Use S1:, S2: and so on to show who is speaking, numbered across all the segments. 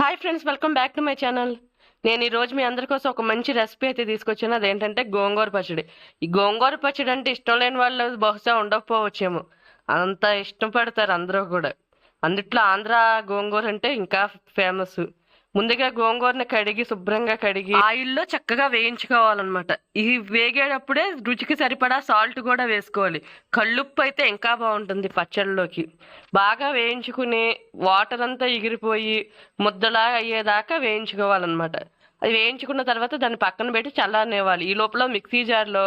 S1: Hi friends welcome back to my channel నేను ఈ రోజు మీ అందరి కోసం ఒక మంచి రెసిపీ అయితే తీసుకొచ్చాను. అదేంటంటే గోంగూర పచ్చడి. ఈ గోంగూర పచ్చడి అంటే ఇష్టం లేని వాళ్ళు బహుశా ఉండకపోవచ్చేమో. అంత ఇష్టపడతారు అందరూ కూడా. అందుట్లో ఆంధ్ర గోంగూర అంటే ఇంకా ఫేమస్ ముందుగా గోంగూరని కడిగి శుభ్రంగా కడిగి ఆయిల్లో చక్కగా వేయించుకోవాలన్నమాట. ఈ వేగేటప్పుడే రుచికి సరిపడా సాల్ట్ కూడా వేసుకోవాలి. కళ్ళుప్పు అయితే ఇంకా బాగుంటుంది పచ్చళ్ళలోకి. బాగా వేయించుకుని వాటర్ అంతా ఎగిరిపోయి ముద్దలా అయ్యేదాకా వేయించుకోవాలన్నమాట. అది వేయించుకున్న తర్వాత దాన్ని పక్కన పెట్టి చల్లనివ్వాలి ఈ లోపల మిక్సీ జార్లో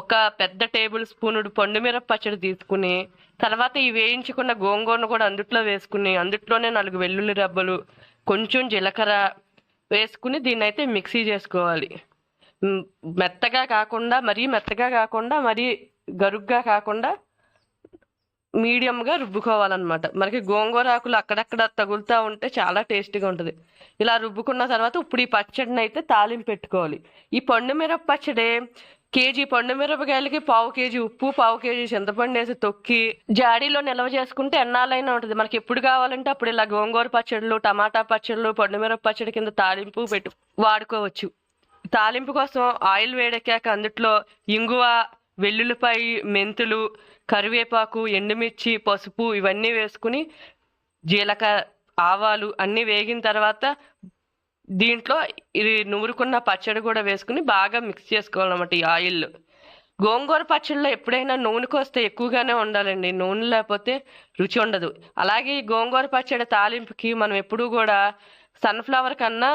S1: ఒక పెద్ద టేబుల్ స్పూనుడు పండుమిర పచ్చడి తీసుకుని తర్వాత ఈ వేయించుకున్న గోంగూరను కూడా అందుట్లో వేసుకుని అందుట్లోనే నాలుగు వెల్లుల్లి రబ్బలు కొంచెం జీలకర్ర వేసుకుని దీన్ని అయితే మిక్సీ చేసుకోవాలి. మెత్తగా కాకుండా మరీ మెత్తగా కాకుండా మరీ గరుగ్గా కాకుండా మీడియంగా రుబ్బుకోవాలన్నమాట. మనకి గోంగూర ఆకులు అక్కడక్కడ తగులుతూ ఉంటే చాలా టేస్టీగా ఉంటుంది. ఇలా రుబ్బుకున్న తర్వాత ఇప్పుడు ఈ పచ్చడిని అయితే తాలింపు పెట్టుకోవాలి. ఈ పండు మిరప పచ్చడి కేజీ పండు మిరపకాయలకి పావు కేజీ ఉప్పు పావు కేజీ చింతపండు వేసి తొక్కి జాడీలో నిల్వ చేసుకుంటే ఎన్నాళ్ళైనా ఉంటుంది. మనకి ఎప్పుడు కావాలంటే అప్పుడు ఇలా గోంగూర పచ్చళ్ళు టమాటా పచ్చళ్ళు పండు మిరప పచ్చడి కింద తాలింపు పెట్టు వాడుకోవచ్చు. తాలింపు కోసం ఆయిల్ వేడెక్కాక అందుట్లో ఇంగువ వెల్లుల్లిపాయ మెంతులు కరివేపాకు ఎండుమిర్చి పసుపు ఇవన్నీ వేసుకుని జీలకర్ర ఆవాలు అన్నీ వేగిన తర్వాత దీంట్లో ఇది నూరుకున్న పచ్చడి కూడా వేసుకుని బాగా మిక్స్ చేసుకోవాలన్నమాట ఈ ఆయిల్లో గోంగూర పచ్చడిలో ఎప్పుడైనా నూనె కోస్తే ఎక్కువగానే ఉండాలండి. నూనె లేకపోతే రుచి ఉండదు. అలాగే ఈ గోంగూర పచ్చడి తాలింపుకి మనం ఎప్పుడూ కూడా సన్ఫ్లవర్ కన్నా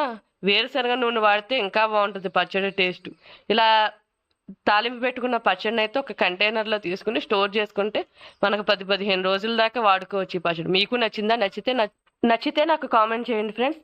S1: వేరుశనగ నూనె వాడితే ఇంకా బాగుంటుంది పచ్చడి టేస్ట్. ఇలా తాలింపు పెట్టుకున్న పచ్చడిని అయితే ఒక కంటైనర్లో తీసుకుని స్టోర్ చేసుకుంటే మనకు పది పదిహేను రోజుల దాకా వాడుకోవచ్చు ఈ పచ్చడి. మీకు నచ్చిందా? నచ్చితే నచ్చితే నాకు కామెంట్ చేయండి ఫ్రెండ్స్